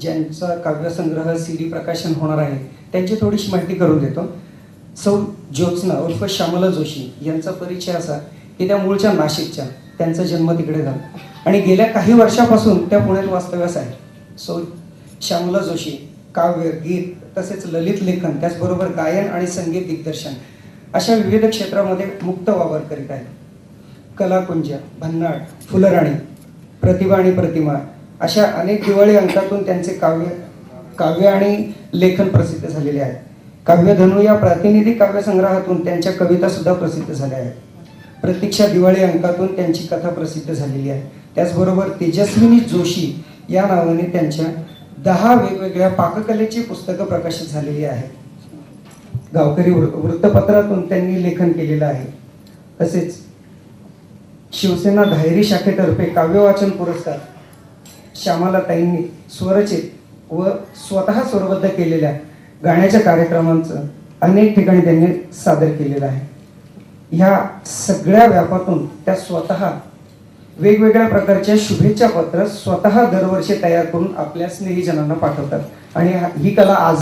ज्यांचा काव्यसंग्रह C D प्रकाशन होणार आहे त्यांची थोडीशी माहिती करून देतो. सौ ज्योत्स्ना उर्फ श्यामला जोशी यांचा परिचय असा की त्या मूळच्या नाशिकच्या त्यांचा जन्म तिकडे झाला. आणि गेल्या काही वर्षापासून त्या पुण्यात वास्तव्यास आहे सौ श्यामला जोशी काव्य गीत तसेच ललित लेखन त्याचबरोबर गायन आणि संगीत दिग्दर्शन अशा विविध क्षेत्रामध्ये मुक्त वावर करीत आहेत. कलाकुंज भन्नाड फुलराणी प्रतिभा आणि प्रतिमा अशा अनेक दिवाळी अंकातून त्यांचे काव्य काव्य आणि लेखन प्रसिद्ध झालेले आहे. काव्यधनु या प्रातिनिधिक काव्यसंग्रहातून त्यांच्या कविता सुद्धा प्रसिद्ध झाल्या आहेत. प्रतीक्षा दिवाळी अंकातून त्यांची कथा प्रसिद्ध झालेली आहे. त्याचबरोबर तेजस्विनी जोशी या नावाने त्यांच्या दहा वेगवेगळ्या पाककलेची पुस्तकं प्रकाशित झालेली आहेत. गावकरी वृ- वृत्तपत्रातून त्यांनी लेखन केलेलं आहे. तसेच शिवसेना धायरी शाखेतर्फे काव्यवाचन पुरस्कार श्यामालाताईंनी स्वरचित व स्वतः स्वरबद्ध केलेल्या गाण्याच्या कार्यक्रमांचं अनेक ठिकाणी त्यांनी सादर केलेलं आहे. ह्या सगळ्या व्यापातून त्या स्वतः वेगवेगळ्या प्रकारच्या शुभेच्छा पत्र स्वतः दरवर्षी तयार करून आपल्या स्नेहीजनांना पाठवतात. आणि ही कला आज